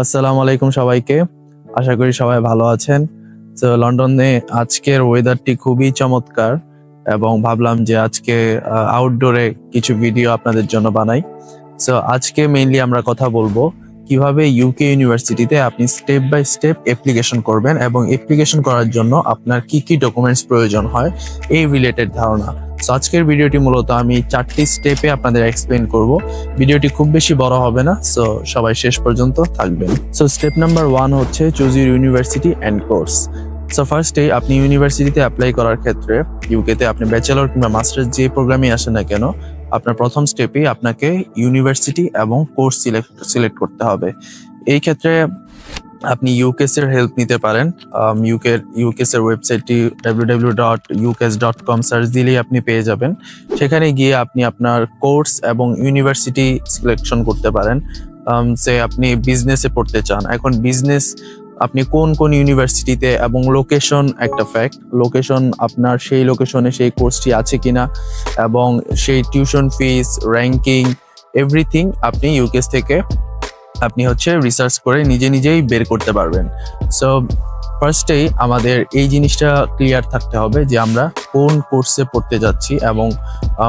আসসালামু আলাইকুম সবাইকে। আশা করি সবাই ভালো আছেন। তো লন্ডনে আজকের ওয়েদারটি খুবই চমৎকার এবং ভাবলাম যে আজকে আউটডোরে কিছু ভিডিও আপনাদের জন্য বানাই। সো আজকে মেইনলি আমরা কথা বলব কীভাবে ইউকে ইউনিভার্সিটিতে আপনি স্টেপ বাই স্টেপ অ্যাপ্লিকেশন করবেন এবং অ্যাপ্লিকেশন করার জন্য আপনার কি কি ডকুমেন্টস প্রয়োজন হয়, এই রিলেটেড ধারণা। সো আজকের ভিডিওটি মূলত আমি চারটি স্টেপে আপনাদের এক্সপ্লেন করব। ভিডিওটি খুব বেশি বড় হবে না সো সবাই শেষ পর্যন্ত থাকবেন। সো স্টেপ নাম্বার ওয়ান হচ্ছে choose your university and course so ফার্স্টে আপনি ইউনিভার্সিটিতে অ্যাপ্লাই করার ক্ষেত্রে ইউকেতে আপনি ব্যাচেলর কিংবা মাস্টার্স যে প্রোগ্রামে আসেন না কেন, আপনার প্রথম স্টেপেই আপনাকে ইউনিভার্সিটি এবং কোর্স সিলেক্ট সিলেক্ট করতে হবে। এই ক্ষেত্রে আপনি ইউকেস এর হেল্প নিতে পারেন। ইউকে ইউকেস এর ওয়েবসাইটটি W dot UKES dot com search দিলেই আপনি পেয়ে যাবেন। সেখানে গিয়ে আপনি আপনার কোর্স এবং ইউনিভার্সিটি সিলেকশন করতে পারেন। সে আপনি বিজনেসে পড়তে চান। এখন বিজনেস আপনি কোন কোন ইউনিভার্সিটিতে এবং লোকেশন একটা ফ্যাক্ট লোকেশন আপনার সেই লোকেশনে সেই কোর্সটি আছে কিনা এবং সেই টিউশন ফিস র্যাঙ্কিং এভরিথিং আপনি ইউকেস থেকে আপনি হচ্ছে রিসার্চ করে নিজে নিজেই বের করতে পারবেন। সো ফার্স্টেই আমাদের এই জিনিসটা ক্লিয়ার থাকতে হবে যে আমরা কোন কোর্সে পড়তে যাচ্ছি এবং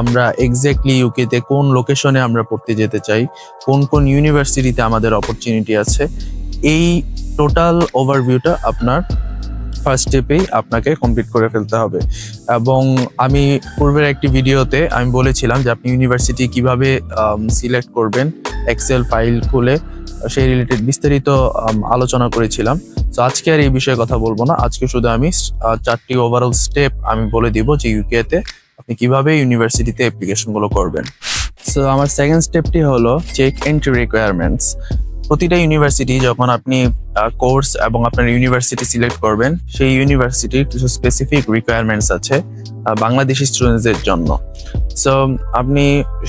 আমরা এক্স্যাক্টলি ইউকেতে কোন লোকেশনে আমরা পড়তে যেতে চাই, কোন কোন ইউনিভার্সিটিতে আমাদের অপরচুনিটি আছে। এই টোটাল ওভারভিউটা আপনার ফার্স্ট স্টেপেই আপনাকে কমপ্লিট করে ফেলতে হবে। এবং আমি পূর্বের একটি ভিডিওতে আমি বলেছিলাম যে আপনি ইউনিভার্সিটি কীভাবে সিলেক্ট করবেন এক্সেল ফাইল খুলে সেই রিলেটেড বিস্তারিত আলোচনা করেছিলাম। তো আজকে আর এই বিষয়ে কথা বলব না। আজকে শুধু আমি চারটি ওভারঅল স্টেপ আমি বলে দিব যে ইউকেতে আপনি কীভাবে ইউনিভার্সিটিতে অ্যাপ্লিকেশনগুলো করবেন। সো আমার সেকেন্ড স্টেপটি হলো চেক এন্ট্রি রিকোয়ারমেন্টস প্রতিটা ইউনিভার্সিটি যখন আপনি কোর্স এবং আপনার ইউনিভার্সিটি সিলেক্ট করবেন, সেই ইউনিভার্সিটির কিছু স্পেসিফিক রিকোয়ারমেন্টস আছে বাংলাদেশি স্টুডেন্টসদের জন্য। সো আপনি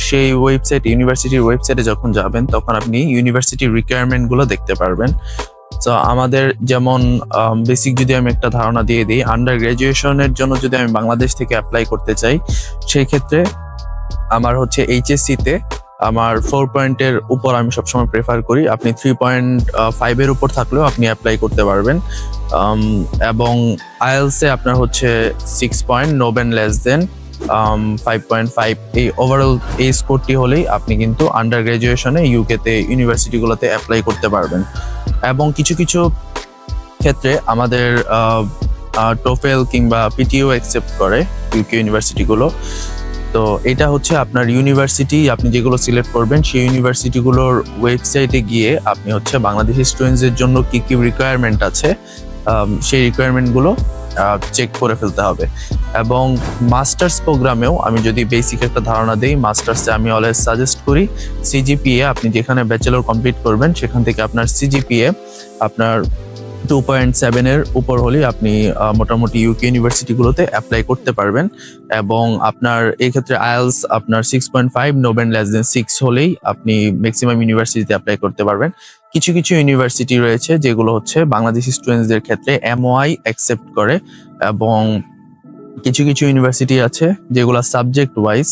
সেই ওয়েবসাইট ইউনিভার্সিটির ওয়েবসাইটে যখন যাবেন, তখন আপনি ইউনিভার্সিটির রিকোয়ারমেন্টগুলো দেখতে পারবেন। তো আমাদের যেমন বেসিক যদি আমি একটা ধারণা দিয়ে দিই আন্ডার গ্রাজুয়েশনের জন্য যদি আমি বাংলাদেশ থেকে অ্যাপ্লাই করতে চাই, সেই ক্ষেত্রে আমার হচ্ছে এইচএসসি তে আমার ফোর পয়েন্টের উপর আমি সবসময় প্রেফার করি। আপনি থ্রি পয়েন্ট ফাইভের উপর থাকলেও আপনি অ্যাপ্লাই করতে পারবেন। এবং আইএলসে আপনার হচ্ছে six point no band less than five point five এই ওভারঅল এই স্কোরটি হলেই আপনি কিন্তু আন্ডার গ্রাজুয়েশনে ইউকেতে ইউনিভার্সিটিগুলোতে অ্যাপ্লাই করতে পারবেন। এবং কিছু কিছু ক্ষেত্রে আমাদের টোফেল কিংবা পিটিও অ্যাকসেপ্ট করে ইউকে ইউনিভার্সিটিগুলো তো এটা হচ্ছে আপনার ইউনিভার্সিটি আপনি যেগুলো সিলেক্ট করবেন, সেই ইউনিভার্সিটিগুলোর ওয়েবসাইটে গিয়ে আপনি হচ্ছে বাংলাদেশি স্টুডেন্টসদের জন্য কি কি রিকোয়ারমেন্ট আছে সেই রিকোয়ারমেন্টগুলো চেক করে ফেলতে হবে। এবং মাস্টার্স প্রোগ্রামেও আমি যদি বেসিক একটা ধারণা দিই মাস্টার্সে আমি অলওয়েজ সাজেস্ট করি সিজিপিএ আপনি যেখানে ব্যাচেলর কমপ্লিট করবেন, সেখান থেকে আপনার সিজিপিএ আপনার টু পয়েন্ট সেভেনের উপর হলে আপনি মোটামুটি ইউকে ইউনিভার্সিটিগুলোতে অ্যাপ্লাই করতে পারবেন। এবং আপনার, এক্ষেত্রে ক্ষেত্রে আইএলস আপনার six point five no band less than six হলেই আপনি ম্যাক্সিমাম ইউনিভার্সিটিতে অ্যাপ্লাই করতে পারবেন। কিছু কিছু ইউনিভার্সিটি রয়েছে যেগুলো হচ্ছে বাংলাদেশি স্টুডেন্টসদের ক্ষেত্রে এমওআই অ্যাকসেপ্ট করে এবং কিছু কিছু ইউনিভার্সিটি আছে যেগুলো সাবজেক্ট ওয়াইজ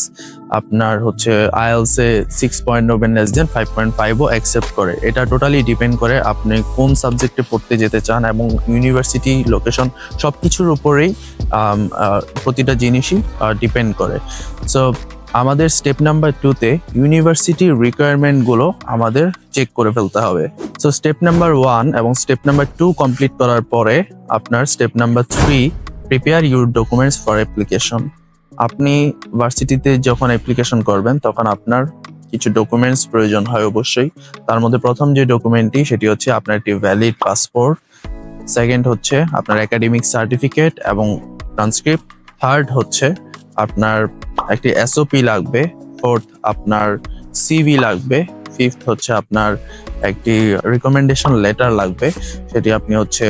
আপনার হচ্ছে আইএলস এ six point no band less than five point ফাইভও accept করে। এটা টোটালি ডিপেন্ড করে আপনি কোন সাবজেক্টে পড়তে যেতে চান এবং ইউনিভার্সিটি লোকেশন সব কিছুর উপরেই প্রতিটা জিনিসই ডিপেন্ড করে। সো আমাদের স্টেপ নাম্বার টুতে ইউনিভার্সিটির রিকোয়ারমেন্টগুলো আমাদের চেক করে ফেলতে হবে। সো স্টেপ নাম্বার ওয়ান এবং স্টেপ নাম্বার টু কমপ্লিট করার পরে আপনার step number three prepare your documents for application আপনি ভার্সিটিতে যখন অ্যাপ্লিকেশন করবেন, তখন আপনার কিছু ডকুমেন্টস প্রয়োজন হয় অবশ্যই। তার মধ্যে প্রথম যে ডকুমেন্টটি সেটি হচ্ছে আপনার একটি ভ্যালিড পাসপোর্ট সেকেন্ড হচ্ছে আপনার একাডেমিক সার্টিফিকেট এবং ট্রান্সক্রিপ্ট থার্ড হচ্ছে আপনার একটি এসওপি লাগবে। ফোর্থ আপনার সিভি লাগবে। ফিফথ হচ্ছে আপনার একটি রিকমেন্ডেশন লেটার লাগবে। সেটি আপনি হচ্ছে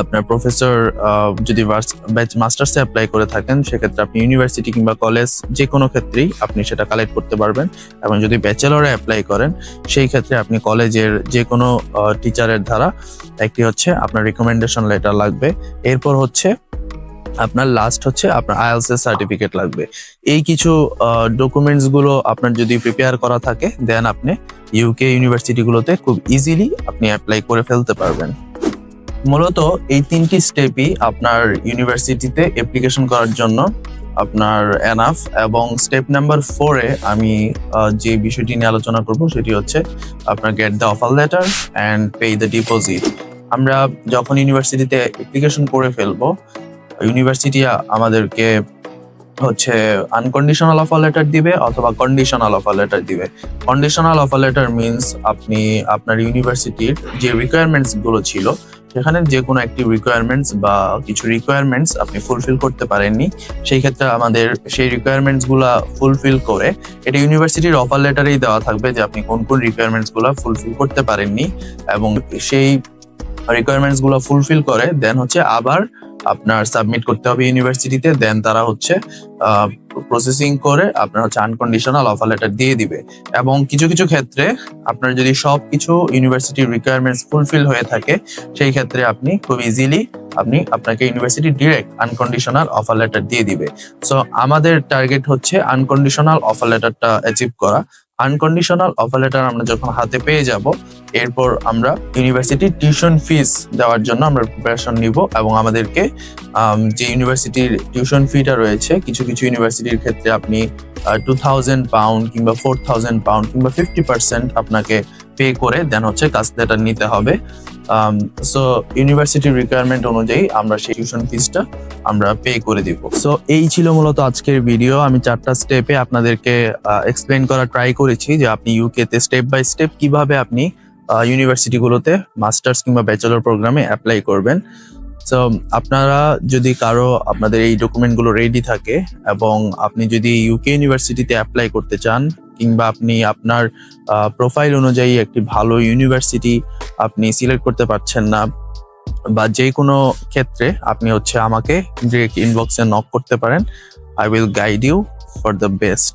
আপনার প্রফেসর যদি মাস্টার্সে অ্যাপ্লাই করে থাকেন, সেক্ষেত্রে আপনি ইউনিভার্সিটি কিংবা কলেজ যে কোনো ক্ষেত্রেই আপনি সেটা কালেক্ট করতে পারবেন। এবং যদি ব্যাচেলরে অ্যাপ্লাই করেন, সেই ক্ষেত্রে আপনি কলেজের যে কোনো টিচারের দ্বারা একটি হচ্ছে আপনার রিকমেন্ডেশন লেটার লাগবে। এরপর হচ্ছে আপনার লাস্ট হচ্ছে আপনার আইএলস এর সার্টিফিকেট লাগবে। এই কিছু ডকুমেন্টসগুলো আপনার যদি প্রিপেয়ার করা থাকে দেন আপনি ইউকে ইউনিভার্সিটিগুলোতে খুব ইজিলি আপনি অ্যাপ্লাই করে ফেলতে পারবেন। মূলত এই তিনটি স্টেপই আপনার ইউনিভার্সিটিতে অ্যাপ্লিকেশন করার জন্য আপনার এনাফ এবং স্টেপ নাম্বার ফোরে আমি যে বিষয়টি নিয়ে আলোচনা করব সেটি হচ্ছে আপনার get the offer letter and pay the deposit আমরা যখন ইউনিভার্সিটিতে অ্যাপ্লিকেশন করে ফেলব ইউনিভার্সিটি আমাদেরকে হচ্ছে আনকন্ডিশনাল অফার লেটার দিবে অথবা কন্ডিশনাল অফার লেটার দিবে। কন্ডিশনাল অফার লেটার মিনস আপনি আপনার ইউনিভার্সিটির যে রিকোয়ারমেন্টসগুলো ছিল সেখানে যে কোনো একটি রিকোয়ারমেন্টস বা কিছু রিকোয়ারমেন্টস আপনি ফুলফিল করতে পারেননি, সেই ক্ষেত্রে আমাদের সেই রিকোয়ারমেন্টসগুলা ফুলফিল করে এটা ইউনিভার্সিটির অফার লেটারেই দেওয়া থাকবে যে আপনি কোন কোন রিকোয়ারমেন্টসগুলা ফুলফিল করতে পারেননি এবং সেই রিকোয়ারমেন্টসগুলো ফুলফিল করে দেন হচ্ছে আবার আপনার সাবমিট করতে হবে ইউনিভার্সিটিতে দেন তারা হচ্ছে প্রসেসিং করে আপনার হচ্ছে আনকন্ডিশনাল অফার লেটার দিয়ে দিবে। এবং কিছু কিছু ক্ষেত্রে আপনার যদি সব কিছু ইউনিভার্সিটির রিকোয়ারমেন্টস ফুলফিল হয়ে থাকে, সেই ক্ষেত্রে আপনি খুব ইজিলি আপনি আপনাকে university direct unconditional offer letter দিয়ে দিবে। সো আমাদের টার্গেট হচ্ছে আনকন্ডিশনাল অফার লেটারটা অ্যাচিভ করা। আনকন্ডিশনাল অফার লেটার আমরা যখন হাতে পেয়ে যাব এরপর আমরা ইউনিভার্সিটি টিউশন ফিস দেওয়ার জন্য আমরা প্রিপারেশন নিব এবং আমাদেরকে যে ইউনিভার্সিটির টিউশন ফিটা রয়েছে, কিছু কিছু ইউনিভার্সিটির ক্ষেত্রে আপনি টু থাউজেন্ড পাউন্ড কিংবা ফোর থাউজেন্ড পাউন্ড কিংবা ফিফটি পার্সেন্ট আপনাকে পে করে দেন হচ্ছে কাজ লেটার নিতে হবে। সো ইউনিভার্সিটির রিকোয়ারমেন্ট অনুযায়ী আমরা সেই টিউশন ফিসটা আমরা পে করে দিব। সো এই ছিল মূলত আজকের ভিডিও আমি চারটা স্টেপে আপনাদেরকে এক্সপ্লেন করা ট্রাই করেছি যে আপনি ইউকেতে স্টেপ বাই স্টেপ কীভাবে আপনি ইউনিভার্সিটিগুলোতে মাস্টার্স কিংবা ব্যাচেলর প্রোগ্রামে অ্যাপ্লাই করবেন। সো আপনারা যদি কারও, আপনাদের এই ডকুমেন্টগুলো রেডি থাকে এবং আপনি যদি ইউকে ইউনিভার্সিটিতে অ্যাপ্লাই করতে চান কিংবা আপনি আপনার প্রোফাইল অনুযায়ী একটি ভালো ইউনিভার্সিটি আপনি সিলেক্ট করতে পারছেন না বা যে কোনো ক্ষেত্রে আপনি হচ্ছে আমাকে ডিরেক্ট ইনবক্সে নক করতে পারেন। I will guide you for the best